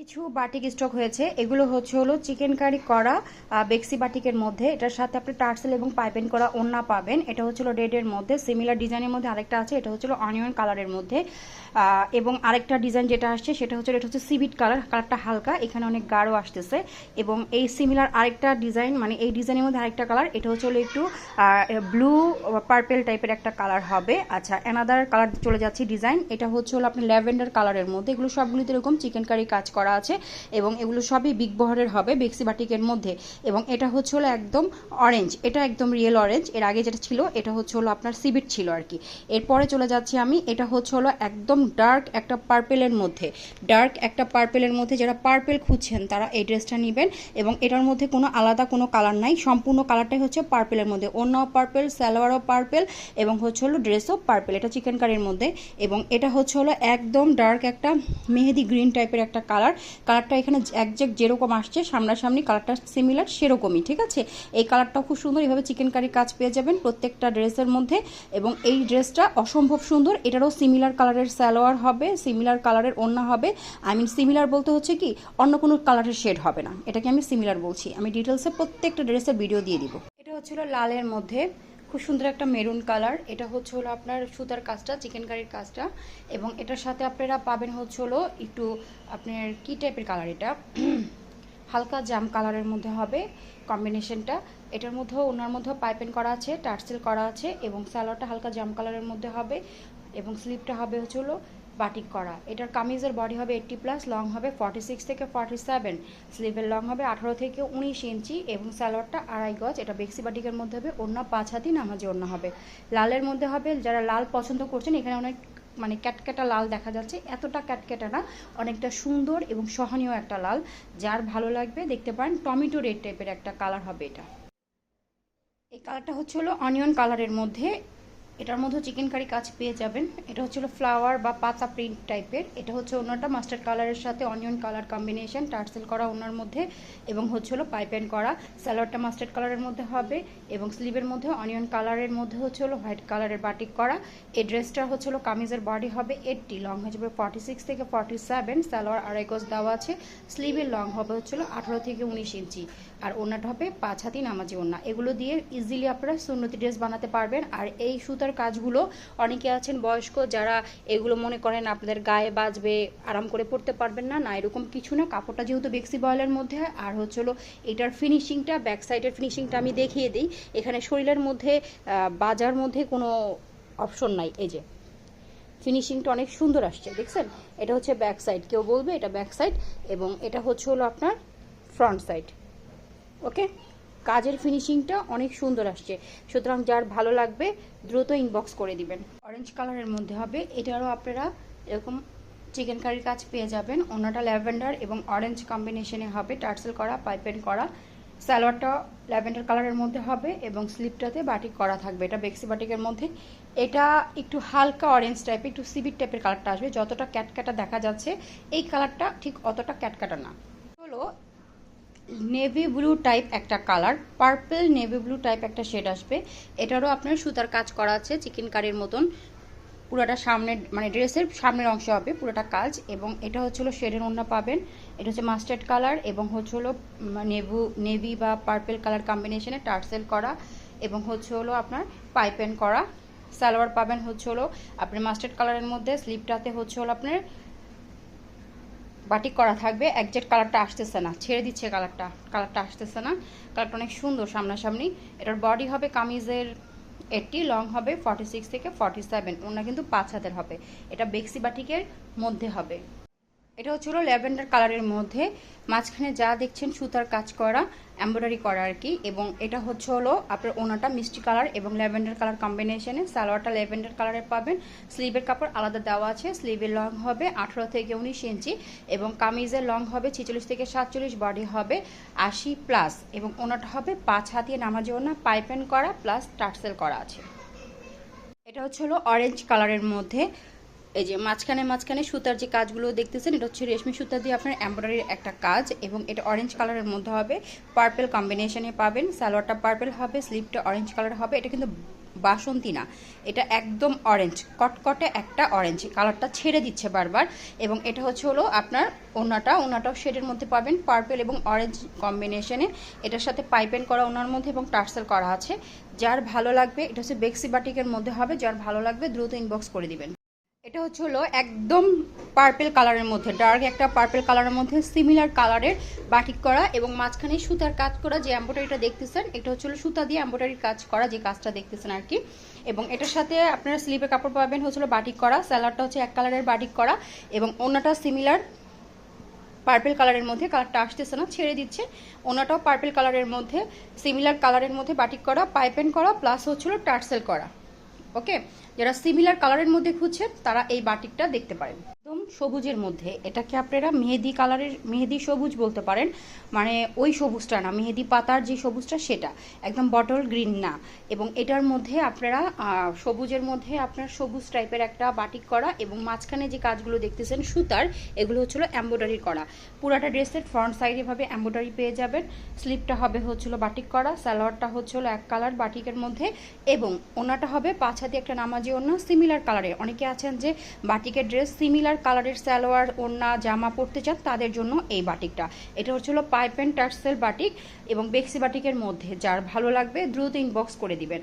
কিছু batik stock হয়েছে। এগুলো হচ্ছে হলো চিকেন কারি করা বেক্সি বাটিকের মধ্যে। এটার সাথে আপনি টার্সেল এবং পাইপেন করা ওন্না পাবেন। এটা হচ্ছিল রেডের মধ্যে। সিমিলার ডিজাইনের মধ্যে আরেকটা আছে। এটা হচ্ছিল অনিয়ন কালারের মধ্যে। এবং আরেকটা ডিজাইন যেটা আসছে সেটা হচ্ছে এটা হচ্ছে সিভিট কালার। কালারটা হালকা। এখানে অনেক গাঢ় আসতেছে। এবং এই সিমিলার আরেকটা ডিজাইন মানে এই ডিজাইনের মধ্যে আরেকটা কালার। এটা হচ্ছে হলো একটু ব্লু পার্পেল টাইপের একটা কালার হবে। আচ্ছা অ্যানাদার কালার চলে যাচ্ছে ডিজাইন। এটা হচ্ছে হলো আপনি ল্যাভেন্ডার কালারের মধ্যে। এগুলো সবগুলিতে এরকম চিকেন কারি কাজ করা আছে এবং এগুলো সবই বিগ বহরের হবে বেক্সি বাটিকের মধ্যে। এবং এটা হচ্ছে হলো একদম অরেঞ্জ এটা একদম রিয়েল অরেঞ্জ এর আগে যেটা ছিল, এটা হচ্ছে হলো আপনার সিবিট ছিল আর কি। এরপরে চলে যাচ্ছি আমি, এটা হচ্ছে হলো একদম ডার্ক একটা পার্পেলের মধ্যে। ডার্ক একটা পার্পেলের মধ্যে যারা পার্পেল খুঁজছেন, তারা এই ড্রেসটা নেবেন এবং এটার মধ্যে কোনো আলাদা কোনো কালার নাই। সম্পূর্ণ কালারটাই হচ্ছে পার্পেলের মধ্যে। অন্যও পার্পেল সালোয়ারও পার্পেল এবং হচ্ছে হলো ড্রেসও পার্পেল এটা চিকেন কারির মধ্যে। এবং এটা হচ্ছে হলো একদম ডার্ক একটা মেহেদি গ্রিন টাইপের একটা কালার কালারটা এখানে একজ্যাক্ট যেরকম আসছে, সামনাসামনি কালারটা সিমিলার সেরকমই, ঠিক আছে? এই কালারটাও খুব সুন্দর এইভাবে চিকেন কারি কাজ পেয়ে যাবেন প্রত্যেকটা ড্রেসের মধ্যে এবং এই ড্রেসটা অসম্ভব সুন্দর, এটারও সিমিলার কালারের স্যালোয়ার হবে সিমিলার কালারের ওড়না হবে আই মিন সিমিলার বলতে হচ্ছে কি, অন্য কোনো কালারের শেড হবে না। এটাকে আমি সিমিলার বলছি। আমি ডিটেলসে প্রত্যেকটা ড্রেসের ভিডিও দিয়ে দিব। এটা হচ্ছিল লালের মধ্যে খুব সুন্দর একটা মেরুন কালার। এটা হচ্ছে হলো আপনার সুতার কাজটা, চিকেন কারির কাজটা। এবং এটার সাথে আপনারা পাবেন হচ্ছে হলো একটু আপনার কী টাইপের কালার এটা? হালকা জাম কালারের মধ্যে হবে কম্বিনেশনটা এটার মধ্যেও, ওনার মধ্যেও পাইপেন করা আছে টার্সেল করা আছে এবং স্যালোয়ারটা হালকা জাম কালারের মধ্যে হবে এবং স্লিপটা হবে হচ্ছে হলো বাটিক করা। এটার কামিজের বডি হবে এইট্টি প্লাস লং হবে ফর্টি সিক্স থেকে ফর্টি সেভেন স্লিভের লং হবে আঠারো থেকে উনিশ ইঞ্চি এবং স্যালোয়ারটা আড়াই গজ। এটা বেক্সি বাটিকের মধ্যে হবে অন্য পাঁচ হাতি, নামাজি অন্য হবে। লালের মধ্যে হবে, যারা লাল পছন্দ করছেন, এখানে অনেক মানে ক্যাটক্যাটা লাল দেখা যাচ্ছে। এতটা ক্যাটক্যাটা না, অনেকটা সুন্দর এবং সহনীয় একটা লাল। যার ভালো লাগবে, দেখতে পারেন, টমেটো রেড টাইপের একটা কালার হবে এটা। এই কালারটা হচ্ছে হলো অনিয়ন কালারের মধ্যে এটার মধ্যে চিকেন কারি কাজ পেয়ে যাবেন। এটা হচ্ছে হলো ফ্লাওয়ার বা পাতা প্রিন্ট টাইপের এটা হচ্ছে অন্যটা মাস্টার্ড কালারের সাথে অনিয়ন কালার কম্বিনেশন টার্সেল করা ওনার মধ্যে এবং হচ্ছিল পাইপেন করা। স্যালোয়ারটা মাস্টার্ড কালারের মধ্যে হবে এবং স্লিভের মধ্যে অনিয়ন কালারের মধ্যে হচ্ছে হলো হোয়াইট কালারের বাটিক করা। এই ড্রেসটা হচ্ছে হলো কামিজের বডি হবে এইটটি লং হয়ে যাবে ফর্টি সিক্স থেকে ফর্টি সেভেন সালোয়ার আড়াই দেওয়া আছে। স্লিভের লং হবে হচ্ছে হলো আঠারো থেকে উনিশ ইঞ্চি আর ওনাটা হবে পাঁচ হাতি নামাজি ওনা এগুলো দিয়ে ইজিলি আপনারা সুন্নতি ড্রেস বানাতে পারবেন। আর এই সুতার কাজগুলো অনেকে আছেন বয়স্ক যারা এগুলো মনে করেন আপনাদের গায়ে বাজবে, আরাম করে পড়তে পারবেন না। না, এরকম কিছু না। কাপড়টা যেহেতু বেক্সি বয়েলের মধ্যে আর হচ্ছে হলো এটার ফিনিশিংটা ব্যাক সাইডের ফিনিশিংটা আমি দেখিয়ে দিই। এখানে শরীরের মধ্যে বাজার মধ্যে কোনো অপশন নাই। এই যে ফিনিশিংটা অনেক সুন্দর আসছে, দেখছেন? এটা হচ্ছে ব্যাক সাইড কেউ বলবে এটা ব্যাক সাইড এবং এটা হচ্ছে হলো আপনার ফ্রন্ট সাইড ওকে কাজের ফিনিশিংটা অনেক সুন্দর আসছে। সুতরাং যার ভালো লাগবে, দ্রুত ইনবক্স করে দিবেন। অরেঞ্জ কালারের মধ্যে হবে। এটারও আপনারা এরকম চিকেন কারির কাজ পেয়ে যাবেন। অন্যটা ল্যাভেন্ডার এবং অরেঞ্জ কম্বিনেশনে হবে। টার্সেল করা পাইপেন করা। স্যালোয়ারটা ল্যাভেন্ডার কালারের মধ্যে হবে এবং স্লিপটাতে বাটিক করা থাকবে। এটা বেক্সি বাটিকের মধ্যে। এটা একটু হালকা অরেঞ্জ টাইপের একটু সিবিট টাইপের কালারটা আসবে। যতটা ক্যাটকাটা দেখা যাচ্ছে, এই কালারটা ঠিক অতটা ক্যাটকাটা না। হলো নেভি ব্লু টাইপ একটা colour purple navy blue type একটা শেড আসবে। এটারও আপনার সুতার কাজ করা আছে চিকেন কারির মতন। পুরোটা সামনের মানে ড্রেসের সামনের অংশ হবে, পুরোটা কাজ। এবং এটা হচ্ছে হলো শেডের ওড়না পাবেন। এটা হচ্ছে মাস্টার্ড কালার এবং হচ্ছে হলো নেভু নেভি বা পার্পল কালার কম্বিনেশনে টার্সেল করা এবং হচ্ছে হলো আপনার পাইপেন করা। সালোয়ার পাবেন হচ্ছে হলো, আপনার মাস্টার্ড কালারের মধ্যে স্লিপটাতে হচ্ছে হলো আপনার বাটিক করা থাকবে একজ্যাক্ট কালারটা আসতেছে না, ছেড়ে দিচ্ছে কালারটা কালারটা আসতেছে না। কালারটা অনেক সুন্দর সামনাসামনি। এটার বডি হবে কামিজের, এটি লং হবে ফর্টি সিক্স থেকে ফর্টি সেভেন কিন্তু পাঁচ হাতের হবে। এটা বেক্সি বাটিকের মধ্যে হবে। এটা হচ্ছে হলো ল্যাভেন্ডার কালারের মধ্যে। মাঝখানে যা দেখছেন সুতার কাজ করা এমব্রয়ডারি করা আর কি। এবং এটা হচ্ছে হলো আপনার ওনাটা মিষ্টি কালার এবং ল্যাভেন্ডার কালার কম্বিনেশনে সালোয়ারটা ল্যাভেন্ডার কালারের পাবেন। স্লিভের কাপড় আলাদা দেওয়া আছে। স্লিভের লং হবে আঠেরো থেকে উনিশ ইঞ্চি এবং কামিজের লং হবে ছিচল্লিশ থেকে সাতচল্লিশ বডি হবে আশি প্লাস এবং ওনাটা হবে পাঁচ হাতিয়ে নামাজি ওনা পাইপেন করা প্লাস টার্সেল করা আছে। এটা হচ্ছে হলো অরেঞ্জ কালারের মধ্যে। এই যে মাঝখানে মাঝখানে সুতার যে কাজগুলো দেখতেছেন, এটা হচ্ছে রেশমি সুতা দিয়ে আপনার এমব্রয়ডারির একটা কাজ এবং এটা অরেঞ্জ কালারের মধ্যে হবে। পার্পেল কম্বিনেশনে পাবেন, সালোয়ারটা পার্পেল হবে স্লিপটা অরেঞ্জ কালার হবে, এটা কিন্তু বাসন্তী না, এটা একদম অরেঞ্জ কটকটে একটা অরেঞ্জ কালারটা ছেড়ে দিচ্ছে বারবার এবং এটা হচ্ছে হলো আপনার ওনাটা, ওনাটাও শেডের মধ্যে পাবেন পার্পেল এবং অরেঞ্জ কম্বিনেশনে এটার সাথে পাইপেন করা ওনার মধ্যে এবং টার্সেল করা আছে। যার ভালো লাগবে, এটা হচ্ছে বেক্সি বাটিকের মধ্যে হবে, যার ভালো লাগবে দ্রুত ইনবক্স করে দিবেন। এটা হচ্ছে হলো একদম পার্পেল কালারের মধ্যে ডার্ক একটা পার্পেল কালারের মধ্যে সিমিলার কালারের বাটিক করা এবং মাঝখানে সুতার কাজ করা যে এম্ব্রয়ডারিটা দেখতেছেন, এটা হচ্ছে হলো সুতা দিয়ে এম্ব্রয়ডারির কাজ করা যে কাজটা দেখতেছেন আর কি। এবং এটার সাথে আপনারা স্লিপের কাপড় পাবেন হচ্ছে হলো বাটিক করা স্যালাডটা হচ্ছে এক কালারের বাটিক করা এবং অন্যটা সিমিলার পার্পেল কালারের মধ্যে কালারটা আসতেছে না, ছেড়ে দিচ্ছে। ওনাটাও পার্পেল কালারের মধ্যে সিমিলার কালারের মধ্যে বাটিক করা পাইপেন করা প্লাস হচ্ছিল টার্সেল করা। ওকে যারা সিমিলার কালারের মধ্যে খুঁজছেন তারা এই বাটিকটা দেখতে পারেন। একদম সবুজের মধ্যে। এটাকে আপনারা মেহেদি কালারের, মেহেদি সবুজ বলতে পারেন। মানে ওই সবুজটা না, মেহেদি পাতার যে সবুজটা সেটা। একদম বটল গ্রিন না। এবং এটার মধ্যে আপনারা সবুজের মধ্যে আপনার সবুজ টাইপের একটা বাটিক করা এবং মাঝখানে যে কাজগুলো দেখতেছেন সুতার, এগুলো হচ্ছিল এম্ব্রয়ডারি করা। পুরাটা ড্রেসের ফ্রন্ট সাইডে ভাবে এম্ব্রয়ডারি পেয়ে যাবেন। স্লিপটা হবে হচ্ছিল বাটিক করা স্যালোয়ারটা হচ্ছিল এক কালার বাটিকের মধ্যে এবং ওনাটা হবে পাঁচ হাতি একটা নামাজি ওনা সিমিলার কালারের অনেকে আছেন যে বাটিকের ড্রেস সিমিলার কালারের সালোয়ার, ওড়না, জামা পরতে চান তাদের জন্য এই বাটিকটা। এটা হচ্ছিল পাইপ অ্যান্ড টার্সেল বাটিক এবং বেক্সি বাটিকের মধ্যে। যার ভালো লাগবে দ্রুত ইনবক্স করে দিবেন।